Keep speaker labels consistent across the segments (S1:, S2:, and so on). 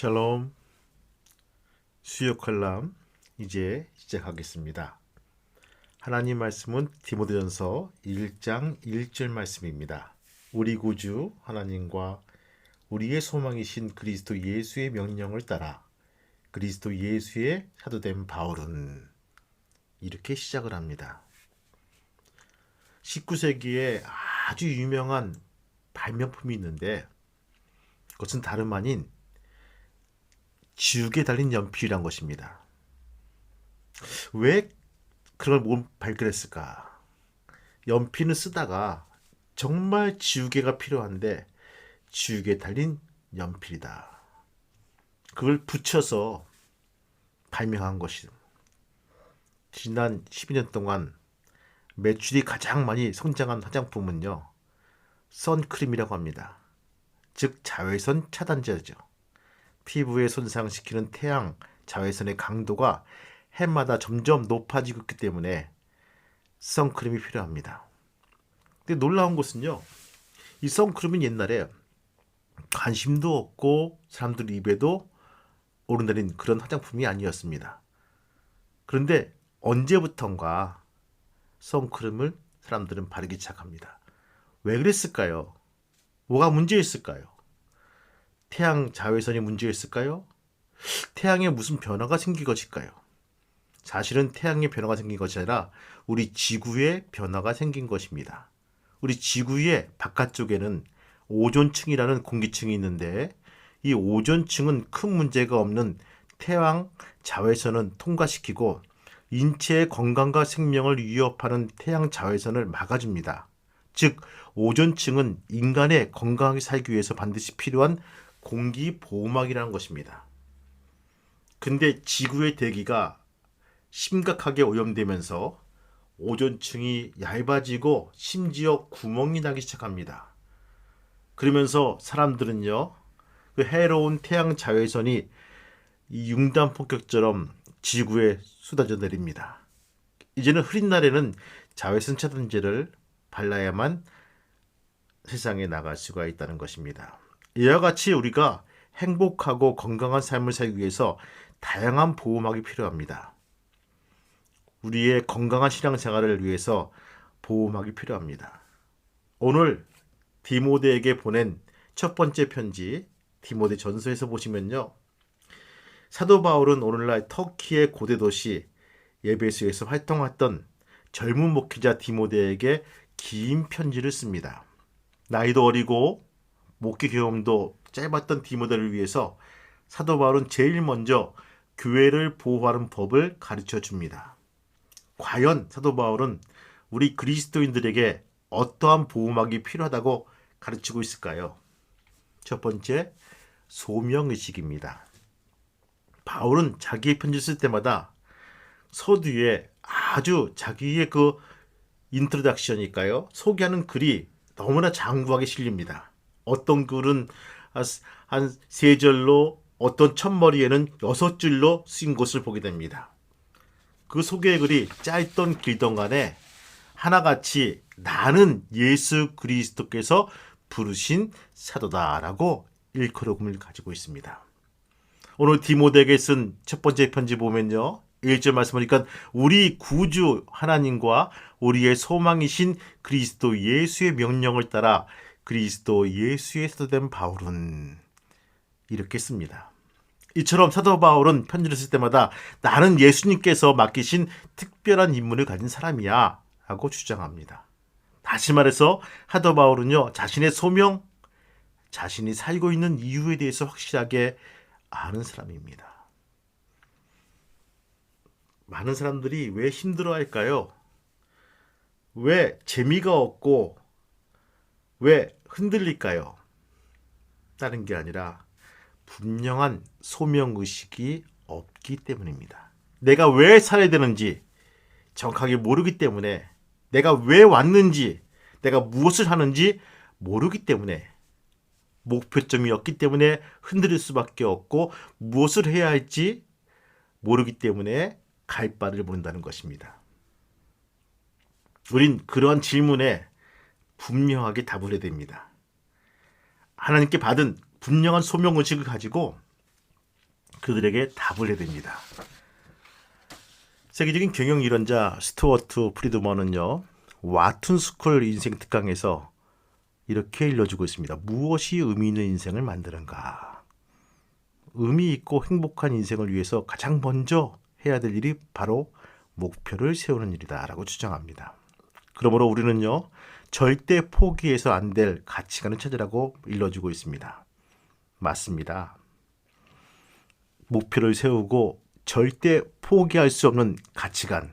S1: 샬롬 수요 컬럼 이제 시작하겠습니다. 하나님 말씀은 디모데전서 1장 1절 말씀입니다. 우리 구주 하나님과 우리의 소망이신 그리스도 예수의 명령을 따라 그리스도 예수의 사도된 바울은 이렇게 시작을 합니다. 19세기에 아주 유명한 발명품이 있는데 그것은 다름 아닌 지우개 달린 연필이란 것입니다. 왜 그걸 못 발견했을까? 연필은 쓰다가 정말 지우개가 필요한데 지우개 달린 연필이다. 그걸 붙여서 발명한 것이 지난 12년 동안 매출이 가장 많이 성장한 화장품은요. 선크림이라고 합니다. 즉 자외선 차단제죠. 피부에 손상시키는 태양 자외선의 강도가 해마다 점점 높아지고 있기 때문에 선크림이 필요합니다. 근데 놀라운 것은요. 이 선크림은 옛날에 관심도 없고 사람들 입에도 오른다는 그런 화장품이 아니었습니다. 그런데 언제부턴가 선크림을 사람들은 바르기 시작합니다. 왜 그랬을까요? 뭐가 문제였을까요? 태양 자외선이 문제였을까요? 태양에 무슨 변화가 생긴 것일까요? 사실은 태양에 변화가 생긴 것이 아니라 우리 지구에 변화가 생긴 것입니다. 우리 지구의 바깥쪽에는 오존층이라는 공기층이 있는데 이 오존층은 큰 문제가 없는 태양 자외선은 통과시키고 인체의 건강과 생명을 위협하는 태양 자외선을 막아줍니다. 즉, 오존층은 인간의 건강하게 살기 위해서 반드시 필요한 공기 보호막이라는 것입니다. 근데 지구의 대기가 심각하게 오염되면서 오존층이 얇아지고 심지어 구멍이 나기 시작합니다. 그러면서 사람들은요, 그 해로운 태양 자외선이 이 융단 폭격처럼 지구에 쏟아져 내립니다. 이제는 흐린 날에는 자외선 차단제를 발라야만 세상에 나갈 수가 있다는 것입니다. 이와 같이 우리가 행복하고 건강한 삶을 살기 위해서 다양한 보호막이 필요합니다. 우리의 건강한 신앙생활을 위해서 보호막이 필요합니다. 오늘 디모데에게 보낸 첫 번째 편지 디모데 전서에서 보시면요. 사도 바울은 오늘날 터키의 고대 도시 예베소에서 활동했던 젊은 목회자 디모데에게 긴 편지를 씁니다. 나이도 어리고 목회 경험도 짧았던 디모데를 위해서 사도 바울은 제일 먼저 교회를 보호하는 법을 가르쳐 줍니다. 과연 사도 바울은 우리 그리스도인들에게 어떠한 보호막이 필요하다고 가르치고 있을까요? 첫 번째, 소명의식입니다. 바울은 자기의 편지 쓸 때마다 서두에 아주 자기의 그 인트로덕션일까요? 소개하는 글이 너무나 장구하게 실립니다. 어떤 글은 한 세 절로 어떤 첫머리에는 여섯 줄로 쓰인 것을 보게 됩니다. 그 소개 글이 짧던 길던 간에 하나같이 나는 예수 그리스도께서 부르신 사도다라고 일컬음을 가지고 있습니다. 오늘 디모데에게 쓴 첫 번째 편지 보면요. 1절 말씀하니까 우리 구주 하나님과 우리의 소망이신 그리스도 예수의 명령을 따라 그리스도 예수의 사도된 바울은 이렇게 씁니다. 이처럼 사도 바울은 편지를 쓸 때마다 나는 예수님께서 맡기신 특별한 임무를 가진 사람이야 하고 주장합니다. 다시 말해서 사도 바울은요 자신의 소명, 자신이 살고 있는 이유에 대해서 확실하게 아는 사람입니다. 많은 사람들이 왜 힘들어 할까요? 왜 재미가 없고 왜 흔들릴까요? 다른 게 아니라 분명한 소명의식이 없기 때문입니다. 내가 왜 살아야 되는지 정확하게 모르기 때문에 내가 왜 왔는지 내가 무엇을 하는지 모르기 때문에 목표점이 없기 때문에 흔들릴 수밖에 없고 무엇을 해야 할지 모르기 때문에 갈 바를 모른다는 것입니다. 우린 그러한 질문에 분명하게 답을 해야 됩니다. 하나님께 받은 분명한 소명 의식을 가지고 그들에게 답을 해야 됩니다. 세계적인 경영 이론자 스튜어트 프리드먼은요. 와툰 스쿨 인생 특강에서 이렇게 일러주고 있습니다. 무엇이 의미 있는 인생을 만드는가? 의미 있고 행복한 인생을 위해서 가장 먼저 해야 될 일이 바로 목표를 세우는 일이다라고 주장합니다. 그러므로 우리는요. 절대 포기해서 안 될 가치관을 찾으라고 일러주고 있습니다. 맞습니다. 목표를 세우고 절대 포기할 수 없는 가치관.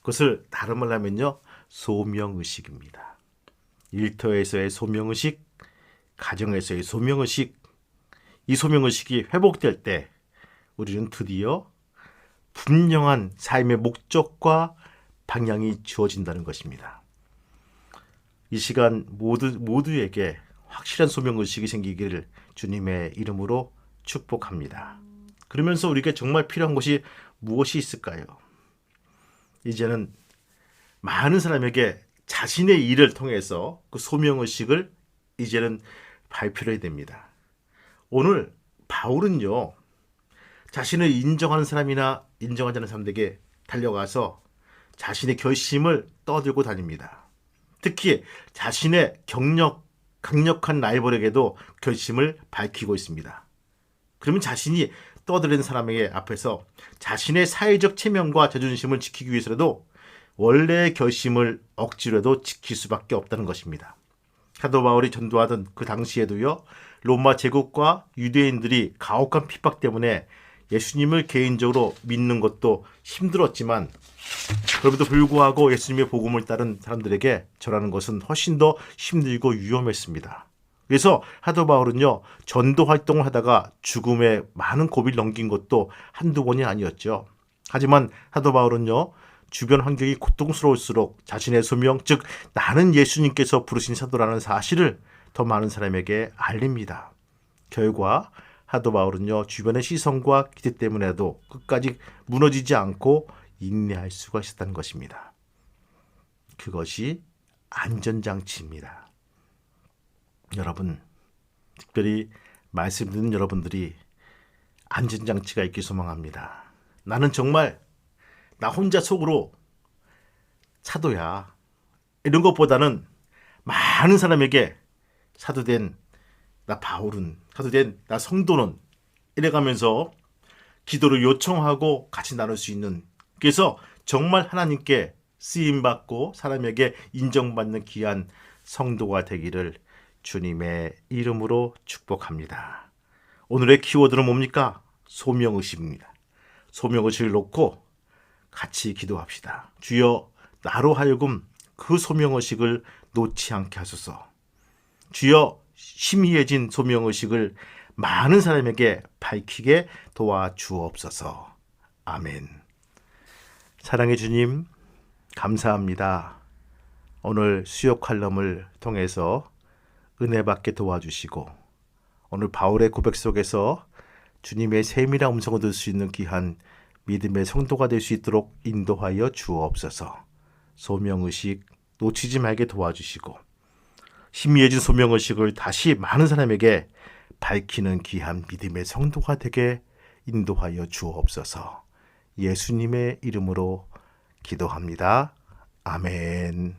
S1: 그것을 다른 말로 하면요. 소명의식입니다. 일터에서의 소명의식, 가정에서의 소명의식, 이 소명의식이 회복될 때 우리는 드디어 분명한 삶의 목적과 방향이 주어진다는 것입니다. 이 시간 모두, 모두에게 확실한 소명 의식이 생기기를 주님의 이름으로 축복합니다. 그러면서 우리에게 정말 필요한 것이 무엇이 있을까요? 이제는 많은 사람에게 자신의 일을 통해서 그 소명 의식을 이제는 발표를 해야 됩니다. 오늘 바울은요, 자신을 인정하는 사람이나 인정하지 않는 사람들에게 달려가서 자신의 결심을 떠들고 다닙니다. 특히 자신의 경력, 강력한 라이벌에게도 결심을 밝히고 있습니다. 그러면 자신이 떠들는 사람에게 앞에서 자신의 사회적 체면과 자존심을 지키기 위해서라도 원래의 결심을 억지로도 지킬 수밖에 없다는 것입니다. 사도 바울이 전도하던 그 당시에도요, 로마 제국과 유대인들이 가혹한 핍박 때문에 예수님을 개인적으로 믿는 것도 힘들었지만 그럼에도 불구하고 예수님의 복음을 따른 사람들에게 전하는 것은 훨씬 더 힘들고 위험했습니다. 그래서 하도 바울은요 전도 활동을 하다가 죽음에 많은 고비를 넘긴 것도 한두 번이 아니었죠. 하지만 하도 바울은요 주변 환경이 고통스러울수록 자신의 소명 즉 나는 예수님께서 부르신 사도라는 사실을 더 많은 사람에게 알립니다. 결과 하도 바울은요 주변의 시선과 기대 때문에도 끝까지 무너지지 않고 인내할 수가 있었다는 것입니다. 그것이 안전장치입니다. 여러분, 특별히 말씀 듣는 여러분들이 안전장치가 있길 소망합니다. 나는 정말 나 혼자 속으로 사도야. 이런 것보다는 많은 사람에게 사도된 나 바울은, 사도된 나 성도는 이래가면서 기도를 요청하고 같이 나눌 수 있는 그래서 정말 하나님께 쓰임 받고 사람에게 인정받는 귀한 성도가 되기를 주님의 이름으로 축복합니다. 오늘의 키워드는 뭡니까? 소명의식입니다. 소명의식을 놓고 같이 기도합시다. 주여 나로 하여금 그 소명의식을 놓지 않게 하소서. 주여 희미해진 소명의식을 많은 사람에게 밝히게 도와주옵소서. 아멘. 사랑해 주님, 감사합니다. 오늘 수요 칼럼을 통해서 은혜 받게 도와주시고 오늘 바울의 고백 속에서 주님의 세밀한 음성을 들을 수 있는 귀한 믿음의 성도가 될 수 있도록 인도하여 주옵소서. 소명의식 놓치지 말게 도와주시고 희미해진 소명의식을 다시 많은 사람에게 밝히는 귀한 믿음의 성도가 되게 인도하여 주옵소서. 예수님의 이름으로 기도합니다. 아멘.